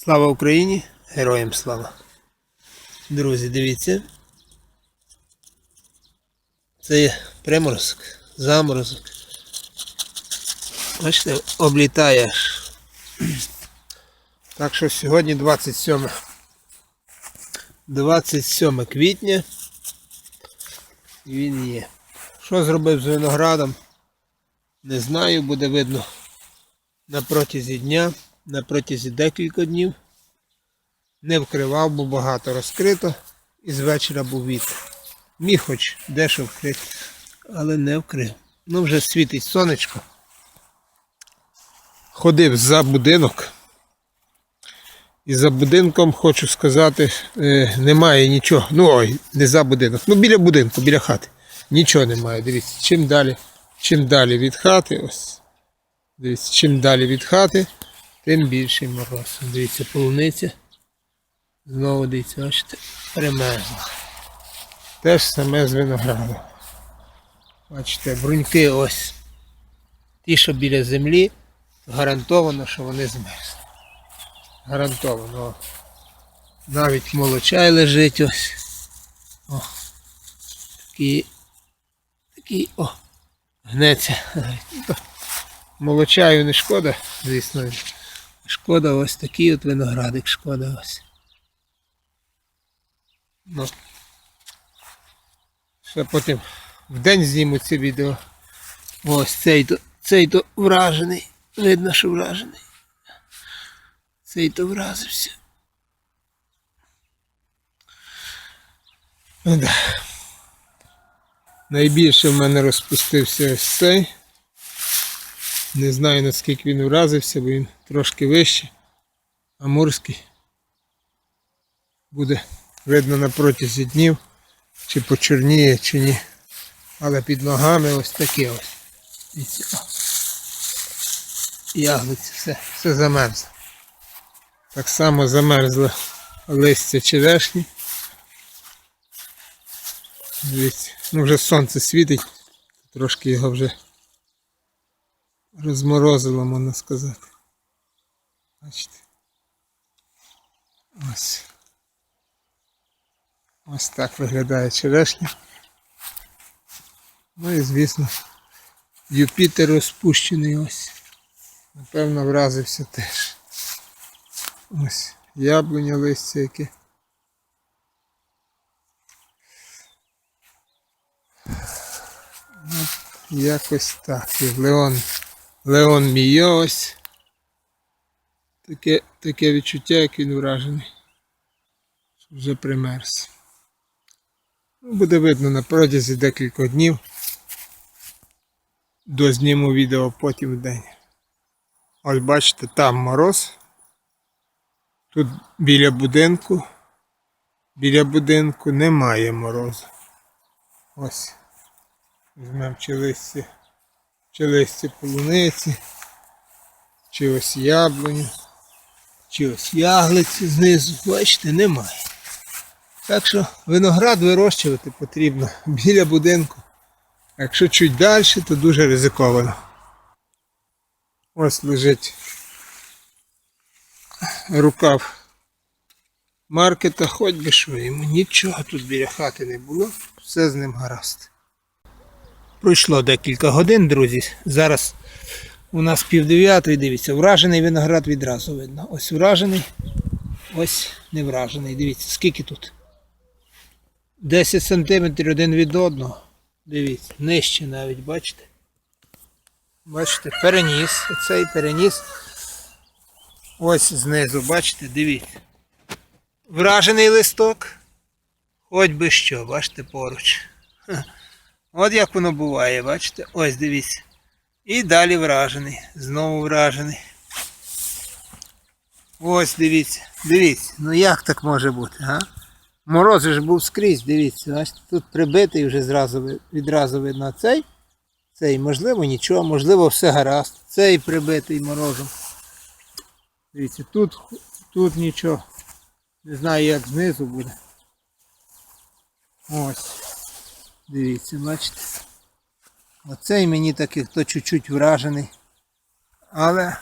Слава Україні! Героям слава! Друзі, дивіться. Це є приморозок, заморозок. Бачите, облітає аж. Так що сьогодні 27. 27 квітня. Він є. Що зробив з виноградом? Не знаю, буде видно на протязі дня, на протязі декілька днів. Не вкривав, бо багато розкрито. І з вечора був вітер. Міг хоч дещо вкрити, але не вкрив. Ну вже світить сонечко. Ходив за будинок. І за будинком хочу сказати, е, немає нічого. Ну ой, не за будинок. Ну біля будинку, біля хати. Нічого немає. Дивіться, чим далі, чим далі від хати, ось. Дивіться, чим далі від хати, тим більший мороз. Дивіться, полуниця. Знову дивіться, бачите, примерзла. Ж саме з виноградом. Бачите, бруньки ось. Ті, що біля землі, гарантовано, що вони змерзли. Гарантовано. Навіть молочай лежить ось. О. Такий, такий, о, гнеться. Молочаю не шкода, звісно. Шкода ось такий от виноградик, шкода ось. Ну. Ще потім в день зніму це відео. Ось цей то, цей то вражений. Видно, що вражений. Цей то вразився. Ну, да. Найбільше в мене розпустився ось цей. Не знаю наскільки він вразився, бо він трошки вищий. Амурський. Буде видно на протязі днів, чи почорніє, чи ні. Але під ногами ось таке ось. Яглиці, все, все замерзло. Так само замерзло листя черешні. Дивіться, ну вже сонце світить, трошки його вже розморозило, можна сказати. Бачите. Ось. Ось так виглядає черешня. Ну і звісно, Юпітер розпущений ось. Напевно, вразився теж. Ось яблуня листя яке. От якось так. І Леон, Леон Мійо ось. Таке, таке відчуття, як він вражений. що Вже примерз. Ну, Буде видно на протязі декількох днів. Дозніму відео потім в день. Ось бачите, там мороз. Тут біля будинку. Біля будинку немає морозу. Ось. Візьмемо чи листя, чи листя полуниці, чи ось яблуню, чи ось яглиці знизу. Бачите, немає. Так що виноград вирощувати потрібно біля будинку. Якщо чуть далі, то дуже ризиковано. Ось лежить рукав маркета, хоч би що йому нічого тут біля хати не було, все з ним гаразд. Пройшло декілька годин, друзі. Зараз у нас пів дев'ятої, дивіться, вражений виноград відразу видно. Ось вражений, ось не вражений. Дивіться, скільки тут. 10 сантиметрів один від одного. Дивіться, нижче навіть, бачите? Бачите, переніс. Оцей переніс. Ось знизу, бачите, дивіться. Вражений листок. Хоч би що, бачите, поруч. От як воно буває, бачите? Ось дивіться. І далі вражений. Знову вражений. Ось дивіться. Дивіться. Ну як так може бути, а? Мороз же був скрізь, дивіться. Бачите, тут прибитий вже зразу, відразу видно цей. Цей, можливо, нічого, можливо, все гаразд. Цей прибитий морозом. Дивіться, тут, тут нічого. Не знаю, як знизу буде. Ось. Дивіться, бачите. Оцей мені такий, хто чуть-чуть вражений. Але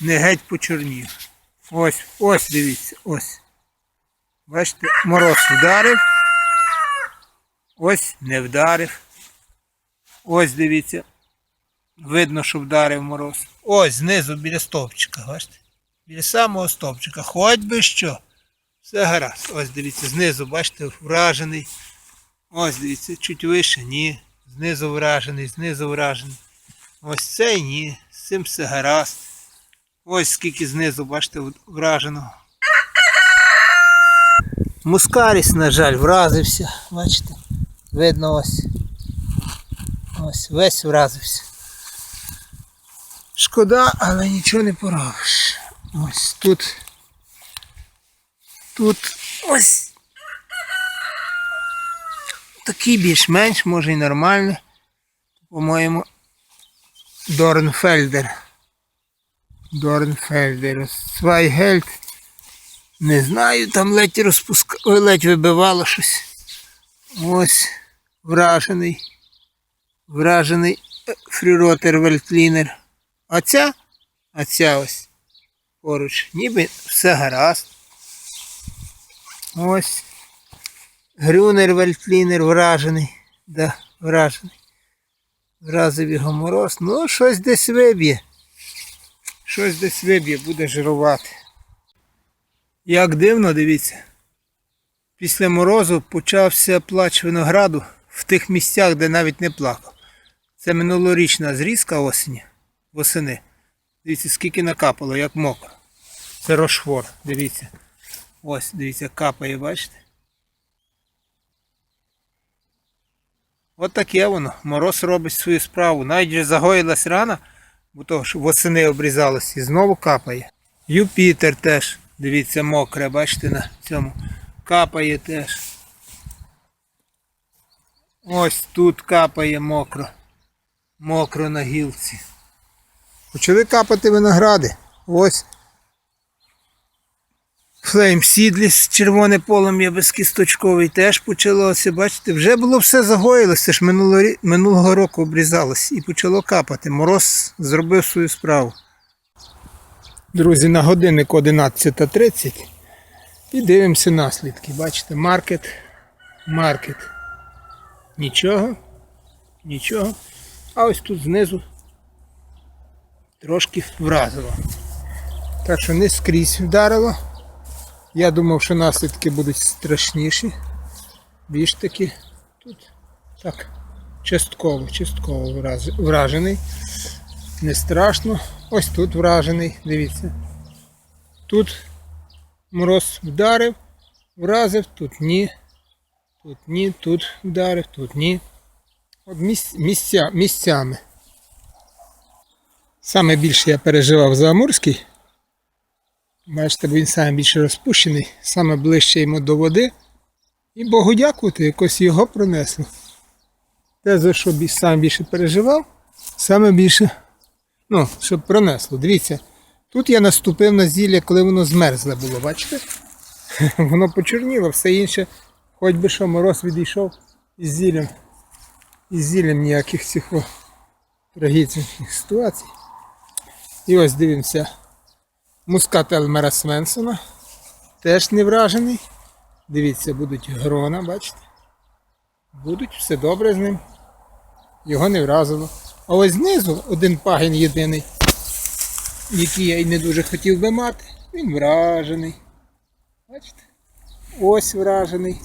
не геть почорнів. Ось, ось, дивіться, ось. Бачите, мороз вдарив. Ось не вдарив. Ось дивіться. Видно, що вдарив мороз. Ось знизу біля стовпчика, бачите? Біля самого стовпчика. Хоч би що. Все гаразд. Ось дивіться, знизу, бачите, вражений. Ось дивіться, чуть вище, ні. Знизу вражений, знизу вражений. Ось цей ні. З цим все гаразд. Ось скільки знизу, бачите, враженого. Мускаріс, на жаль, вразився. Бачите? Видно ось. Ось весь вразився. Шкода, але нічого не поробиш. Ось тут. Тут ось. Такий більш-менш, може і нормальний. По-моєму, Дорнфельдер. Дорнфельдер. Свайгельд. Не знаю, там ледь розпуска... Ой, ледь вибивало щось. Ось вражений. Вражений е, фріротер вельтлінер. А ця? А ця ось поруч. Ніби все гаразд. Ось. Грюнер вельтлінер вражений. Да, вражений. Вразив його мороз. Ну, щось десь виб'є. Щось десь виб'є, буде жирувати. Як дивно, дивіться. Після морозу почався плач винограду в тих місцях, де навіть не плакав. Це минулорічна зрізка осені, восени. Дивіться, скільки накапало, як мокро. Це рошфор, дивіться. Ось, дивіться, капає, бачите? От таке воно. Мороз робить свою справу. Навіть вже загоїлась рана, бо того, що восени обрізалось і знову капає. Юпітер теж, дивіться, мокре, бачите на цьому. Капає теж. Ось тут капає мокро. Мокро на гілці. Почали капати виногради. Ось. Флейм Сідліс, червоне полум'я безкісточковий теж почалося. Бачите, вже було все загоїлося, ж минулого, року обрізалось і почало капати. Мороз зробив свою справу. Друзі, на годинник 11.30 і дивимося наслідки. Бачите, маркет, маркет. Нічого, нічого. А ось тут знизу трошки вразило. Так що не скрізь вдарило. Я думав, що наслідки будуть страшніші. Більш таки тут так частково, частково вражений. Не страшно. Ось тут вражений, дивіться. Тут мороз вдарив, вразив, тут ні. Тут ні, тут вдарив, тут ні. От місця, місцями. Саме більше я переживав за Амурський. Бачите, бо він саме більше розпущений, саме ближче йому до води. І Богу дякувати, якось його пронесло. Те, за що сам більше переживав, саме більше, ну, щоб пронесло. Дивіться, тут я наступив на зілля, коли воно змерзле було, бачите? Воно почорніло, все інше, хоч би що мороз відійшов із зіллям. Із зіллям ніяких цих трагічних ситуацій. І ось дивимося. Мускат Елмера Свенсона. Теж не вражений. Дивіться, будуть грона, бачите? Будуть, все добре з ним. Його не вразило. А ось знизу один пагін єдиний, який я й не дуже хотів би мати, він вражений. Бачите? Ось вражений.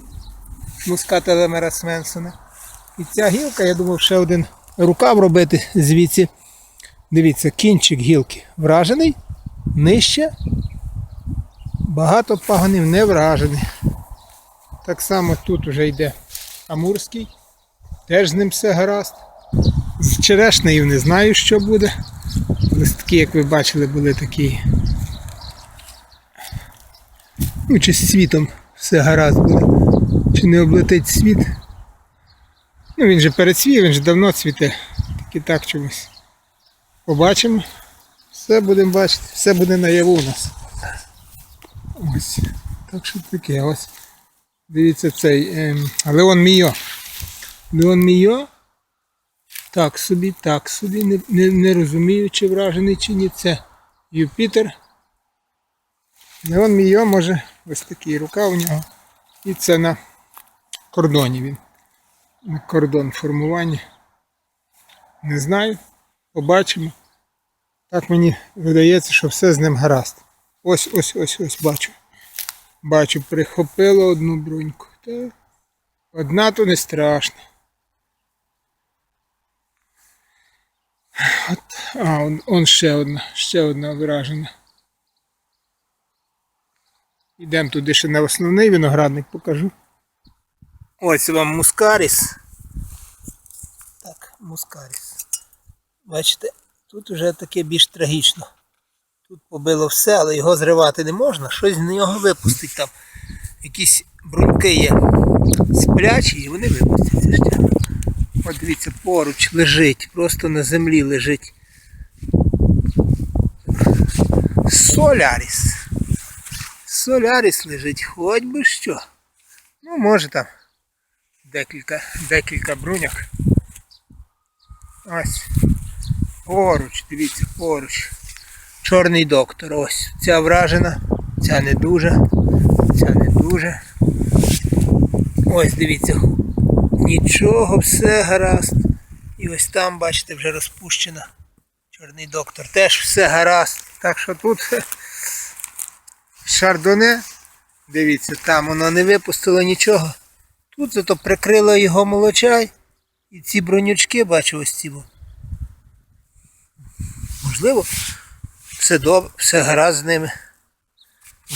Мускат Елмера Свенсона. І ця гілка, я думав, ще один рукав робити звідси. Дивіться, кінчик гілки вражений, нижче. Багато пагонів не вражений. Так само тут вже йде Амурський. Теж з ним все гаразд. З черешнею не знаю, що буде. Листки, як ви бачили, були такі. Ну, чи з світом все гаразд буде. Чи не облетить світ. Ну він же перецвів, він же давно цвіте. Тільки так чомусь. Побачимо. Все будемо бачити, все буде наяву у нас. Ось. Так що таке, ось. Дивіться цей ем, Леон Мійо. Леон Мійо. Так собі, так собі. Не, не, не розумію, чи вражений, чи ні. Це Юпітер. Леон Мійо може ось такий рука у нього. І це на кордоні він. На кордон формування. Не знаю. Побачимо. Так мені видається, що все з ним гаразд. Ось, ось, ось, ось бачу. Бачу, прихопило одну бруньку. Та одна то не страшно. От, а, он, он ще одна, ще одна вражена. Йдемо туди ще на основний виноградник покажу. Ось вам мускаріс. Так, мускаріс. Бачите, тут вже таке більш трагічно. Тут побило все, але його зривати не можна. Щось з нього випустить там. Якісь бруньки є сплячі і вони випустяться ще. От дивіться, поруч лежить, просто на землі лежить. Соляріс. Соляріс лежить, хоч би що. Ну, може там декілька, декілька бруняк. Ось. Поруч, дивіться, поруч. Чорний доктор. Ось. Ця вражена, ця не дуже, ця не дуже. Ось дивіться. Нічого, все гаразд. І ось там, бачите, вже розпущена. Чорний доктор. Теж все гаразд. Так що тут шардоне. Дивіться, там воно не випустило нічого. Тут зато прикрило його молочай. І ці бронючки, бачу, ось ці. Во. Можливо, все добре, все гаразд з ними.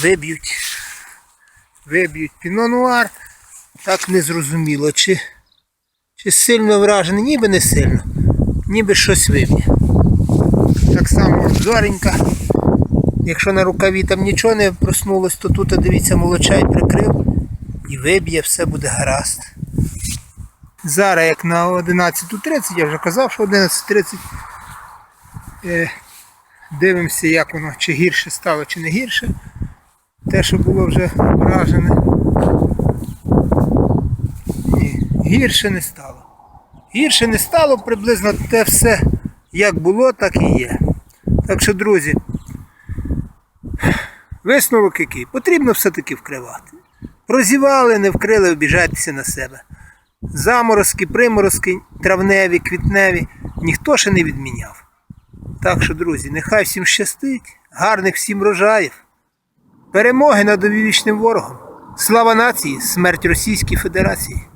Виб'ють. Виб'ють пінонуар. Так не зрозуміло, чи, чи сильно вражений, ніби не сильно, ніби щось виб'є. Так само зоренька. Якщо на рукаві там нічого не проснулось, то тут, дивіться, молочай прикрив і виб'є, все буде гаразд. Зараз як на 11.30, я вже казав, що 11.30. Е, дивимося, як воно, чи гірше стало, чи не гірше. Те, що було вже вражене. Ні, гірше не стало. Гірше не стало приблизно те все, як було, так і є. Так що, друзі, висновок який? Потрібно все-таки вкривати. Прозівали, не вкрили, обіжайтеся на себе. Заморозки, приморозки, травневі, квітневі ніхто ще не відміняв. Так що, друзі, нехай всім щастить, гарних всім рожаїв, перемоги над довічним ворогом. Слава нації, смерть Російській Федерації.